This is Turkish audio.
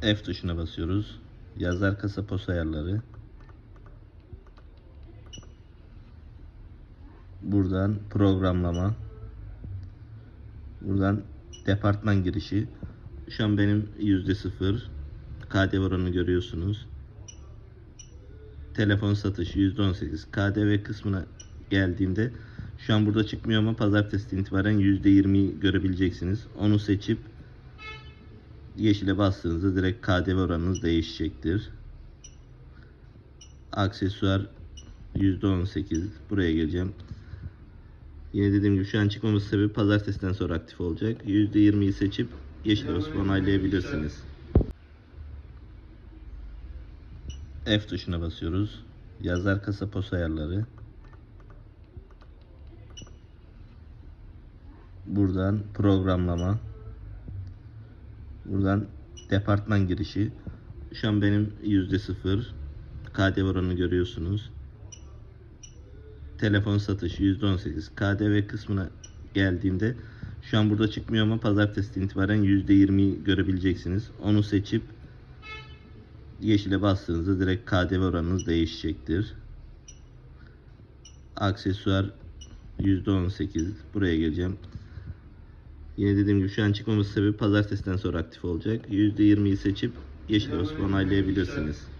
F tuşuna basıyoruz. Yazar kasa pos ayarları. Buradan programlama. Buradan departman girişi. Şu an benim yüzde sıfır. KDV oranını görüyorsunuz. Telefon satışı yüzde on sekiz. KDV kısmına geldiğimde şu an burada çıkmıyor ama pazartesi itibaren yüzde yirmi görebileceksiniz. Onu seçip yeşile bastığınızda direkt KDV oranınız değişecektir. Aksesuar %18 buraya geleceğim. Yine dediğim gibi şu an çıkmamız sebebi pazartesiden sonra aktif olacak. %20'yi seçip yeşile basıp onaylayabilirsiniz. F tuşuna basıyoruz. Yazar kasa pos ayarları. Buradan programlama. Buradan departman girişi. Şu an benim yüzde sıfır. KDV oranını görüyorsunuz. Telefon satışı yüzde on sekiz. KDV kısmına geldiğimde şu an burada çıkmıyor ama pazartesi itibaren yüzde yirmi görebileceksiniz. Onu seçip yeşile bastığınızda direkt KDV oranınız değişecektir. Aksesuar %18 buraya geleceğim. Yine dediğim gibi şu an çıkmamız sebebi pazartesiden sonra aktif olacak. %20'yi seçip yeşil basıp onaylayabilirsiniz.